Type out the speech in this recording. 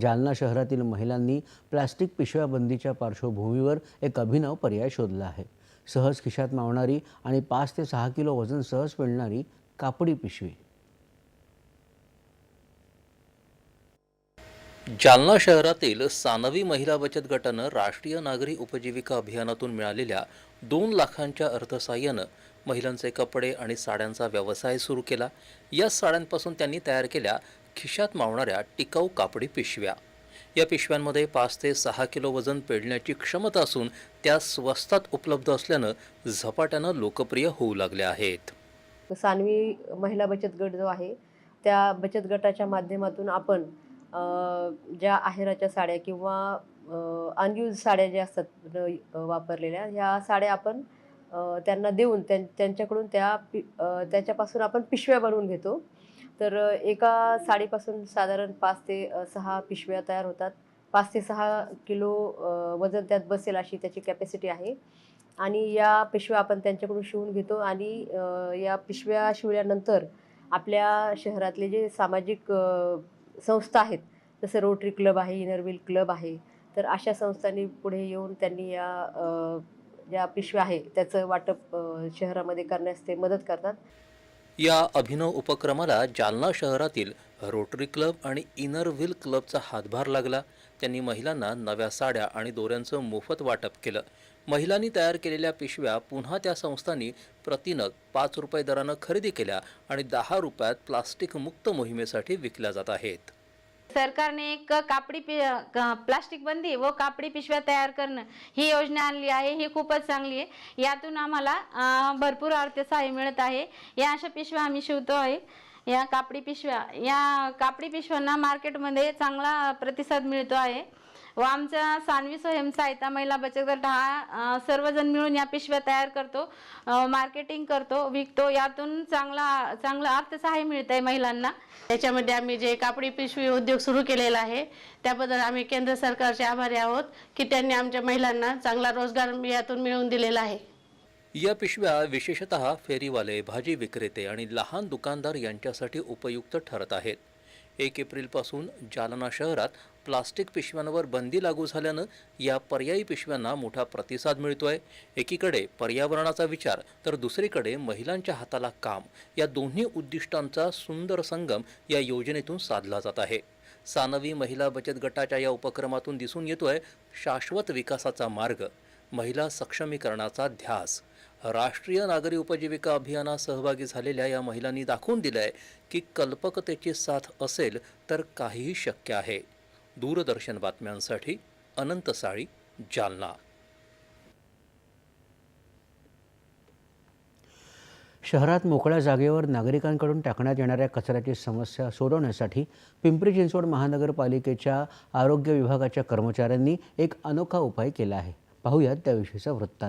जालना शहरातील महिलांनी प्लास्टिक पिशव्या बंदीच्या पार्श्वभूमीवर एक अभिनव पर्याय शोधला आहे. सहज खिशात मावणारी आणि पाच ते सहा किलो वजन सहज मिळणारी कापडी पिशवी. जालना शहरातील सानवी महिला बचत गटानं राष्ट्रीय नागरी उपजीविका अभियानातून मिळालेल्या दोन लाखांच्या अर्थसहाय्यानं महिलांचे कपडे आणि साड्यांचा व्यवसाय सुरू केला. या साड्यांपासून त्यांनी तयार केल्या खिशात मावणाऱ्या टिकाऊ कापडी पिशव्या. या पिशव्यांमध्ये पाच ते सहा किलो वजन पेडण्याची क्षमता असून त्या स्वस्तात उपलब्ध असल्यानं झपाट्यानं लोकप्रिय होऊ लागल्या आहेत. सानवी महिला बचत गट जो आहे त्या बचत गटाच्या माध्यमातून आपण ज्या आहेराच्या साड्या किंवा अनयूज साड्या ज्या असतात वापरलेल्या ह्या साड्या आपण त्यांना देऊन त्यां त्यांच्याकडून त्या पि त्याच्यापासून आपण पिशव्या बनवून घेतो. तर एका साडीपासून साधारण पाच ते सहा पिशव्या तयार होतात. पाच ते सहा किलो वजन त्यात बसेल अशी त्याची कॅपॅसिटी आहे. आणि या पिशव्या आपण त्यांच्याकडून शिवून घेतो आणि या पिशव्या शिवल्यानंतर आपल्या शहरातले जे सामाजिक संस्था आहेत जसं रोटरी क्लब आहे इनरविल क्लब आहे तर अशा संस्थांनी पुढे येऊन त्यांनी या ज्या पिशव्या आहे त्याचं वाटप शहरामध्ये करण्यास ते मदत करतात. या अभिनव उपक्रमाला जालना शहरातील रोटरी क्लब आणि इनर व्हील क्लबचा हातभार लागला. त्यांनी महिलांना नव्या साड्या आणि दोऱ्यांचं मोफत वाटप केलं. महिलांनी तयार केलेल्या पिशव्या पुन्हा त्या संस्थांनी प्रतिनग पाच रुपये दरानं खरेदी केल्या आणि दहा रुपयात प्लास्टिक मुक्त मोहिमेसाठी विकल्या जात आहेत. सरकारने एक कापडी पि प्लास्टिक बंदी व कापडी पिशव्या तयार करणं ही योजना आणली आहे ही खूपच चांगली आहे. यातून आम्हाला भरपूर अर्थसहाय्य मिळत आहे. या अशा पिशव्या आम्ही शिवतो आहे. या कापडी पिशव्या या कापडी पिशव्यांना मार्केटमध्ये चांगला प्रतिसाद मिळतो आहे. व आमच्या सानवी स्वयंसहायता महिला बचत गट हा सर्वजण मिळून या पिशव्या तयार करतो मार्केटिंग करतो विकतो. यातून चांगला चांगलं अर्थसहाय्य मिळत आहे महिलांना. त्याच्यामध्ये आम्ही जे कापडी पिशवी उद्योग सुरू केलेला आहे त्याबद्दल आम्ही केंद्र सरकारचे आभारी आहोत की त्यांनी आमच्या महिलांना चांगला रोजगार यातून मिळवून दिलेला आहे. या पिशव्या विशेषतः फेरीवाले भाजी विक्रेते आणि लहान दुकानदार यांच्यासाठी उपयुक्त ठरत आहेत. एक एप्रिलपासून जालना शहरात प्लास्टिक पिशव्यांवर बंदी लागू झाल्यानं या पर्यायी पिशव्यांना मोठा प्रतिसाद मिळतोय. एकीकडे पर्यावरणाचा विचार तर दुसरीकडे महिलांच्या हाताला काम. या दोन्ही उद्दिष्टांचा सुंदर संगम या योजनेतून साधला जात आहे. सानवी महिला बचत गटाच्या या उपक्रमातून दिसून येतोय शाश्वत विकासाचा मार्ग महिला सक्षमीकरणाचा ध्यास. राष्ट्रीय नागरी उपजीविका अभियानात सहभागी झालेल्या या महिलांनी दाखवून दिलंय की कल्पकतेची साथ असेल तर काहीही शक्य आहे. दूरदर्शन बातम्यांसाठी अनंत साळी जालना. शहरात मोकळ्या जागेवर नागरिकांकडून टाकण्यात येणाऱ्या कचऱ्याची समस्या सोडवण्यासाठी पिंपरी चिंचवड महानगरपालिकेच्या आरोग्य विभागाच्या कर्मचाऱ्यांनी एक अनोखा उपाय केला आहे. पाहूयात त्याविषयीचा वृत्तांत.